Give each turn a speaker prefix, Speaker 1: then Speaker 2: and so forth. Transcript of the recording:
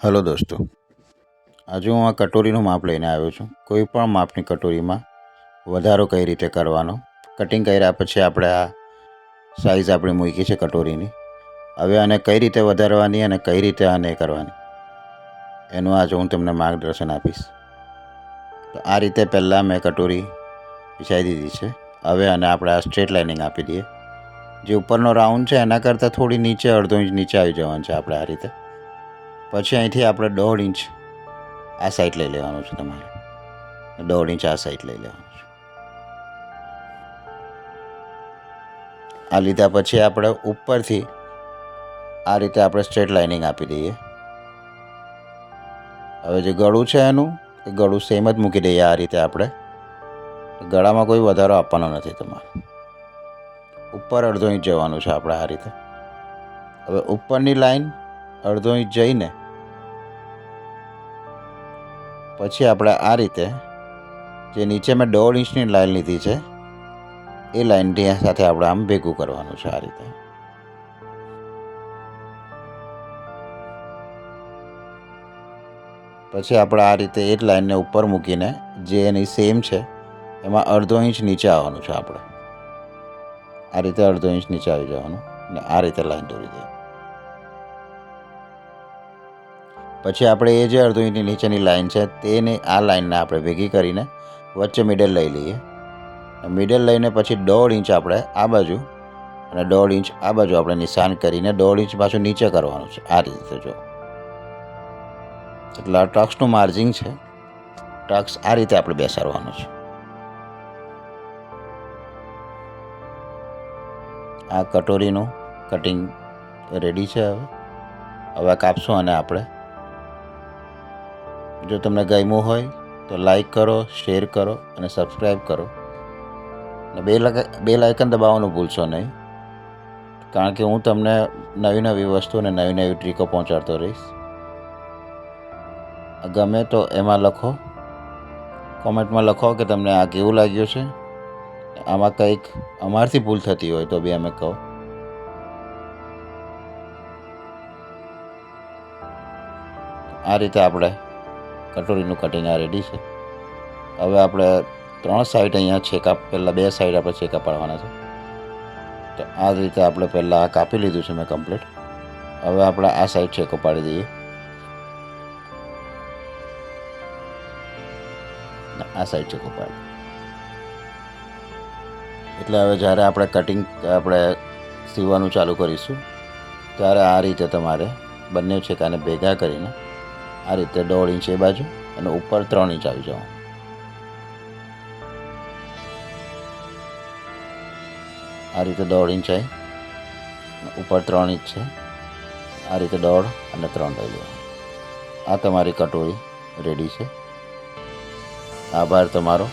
Speaker 1: Hello દોસ્તો. આજે હું આ કટોરીનું માપ લઈને આવ્યો છું. કોઈ પણ માપની કટોરીમાં વધારો કઈ રીતે કરવાનો કટિંગ કર્યા પછી આપણે આ સાઈઝ આપણે મૂકી છે કટોરીની. હવે આને કઈ રીતે વધારવાની અને કઈ રીતે આને કરવાની, એનું આજે હું તમને માર્ગદર્શન આપીશ. તો આ રીતે પહેલાં મેં કટોરી વિછાઈ દીધી છે. હવે આને આપણે આ સ્ટ્રેટ લાઇનિંગ આપી દઈએ. જે ઉપરનો રાઉન્ડ છે એના કરતાં થોડી નીચે, અડધો ઇંચ નીચે આવી જવાનું છે આપણે આ રીતે. પછી અહીંથી આપણે દોઢ ઇંચ આ સાઈડ લઈ લેવાનું છે તમારે. દોઢ ઇંચ આ સાઈડ લઈ લેવાનું છે. આ લીધા પછી આપણે ઉપરથી આ રીતે આપણે સ્ટ્રેટ લાઇનિંગ આપી દઈએ. હવે જે ગળું છે એનું, એ ગળું સેમ જ મૂકી દઈએ આ રીતે આપણે. ગળામાં કોઈ વધારો આપવાનો નથી તમારે. ઉપર અડધો ઇંચ જવાનું છે આપણે આ રીતે. હવે ઉપરની લાઈન અડધો ઇંચ જઈને. પછી આપણે આ રીતે, જે નીચે મેં દોઢ ઇંચની લાઈન લીધી છે, એ લાઈનની સાથે આપણે આમ ભેગું કરવાનું છે આ રીતે. પછી આપણે આ રીતે એ જ લાઈનને ઉપર મૂકીને, જે એની સેમ છે, એમાં અડધો ઇંચ નીચે આવવાનું છે આપણે. આ રીતે અડધો ઇંચ નીચે આવી જવાનું અને આ રીતે લાઈન દોરી દઈએ પછી આપણે એ જે અડધો નીચેની લાઈન છે, તેને આ લાઈનને આપણે ભેગી કરીને વચ્ચે મિડલ લઈ લઈએ. મિડલ લઈને પછી દોઢ ઇંચ આપણે આ બાજુ અને દોઢ ઇંચ આ બાજુ આપણે નિશાન કરીને દોઢ ઇંચ પાછું નીચે કરવાનું છે, આ રીતે જો. એટલે આ ટક્સનું માર્જિંગ છે, ટક્સ આ રીતે આપણે બેસાડવાનું છે. આ કટોરીનું કટિંગ રેડી છે હવે. હવે કાપશું અને આપણે જો તમને ગમ્યું હોય તો લાઈક કરો શેર કરો અને સબસ્ક્રાઈબ કરો. અને બે બે લાઇકન દબાવવાનું ભૂલશો નહીં. કારણ કે હું તમને નવી નવી વસ્તુ અને નવી નવી ટ્રીકો પહોંચાડતો રહીશ. ગમે તો એમાં લખો. કોમેન્ટમાં લખો કે તમને આ કેવું લાગ્યું છે. આમાં કંઈક અમારથી ભૂલ થતી હોય તો બી અમે કહો. આ રીતે આપણે કટોરીનું કટિંગ આ રેડી છે. હવે આપણે ત્રણ સાઈડ અહીંયા છેકા પહેલાં બે સાઈડ આપણે છેકા પાડવાના છે. તો આ રીતે આપણે પહેલાં આ કાપી લીધું છે મેં કમ્પ્લીટ હવે આપણે આ સાઈડ છેકો પાડી દઈએ. આ સાઈડ છેકો પાડી એટલે હવે જ્યારે આપણે કટિંગ આપણે સીવવાનું ચાલુ કરીશું, ત્યારે આ રીતે તમારે બંને છેકાને ભેગા કરીને આ રીતે દોઢ ઇંચ એ બાજુ અને ઉપર ત્રણ ઇંચ આવી જવાનું. આ રીતે દોઢ ઇંચ આવી ઉપર ત્રણ ઇંચ છે. આ રીતે દોઢ અને ત્રણ લઈ લેવાનું આ તમારી કટોરી રેડી છે. આભાર તમારો.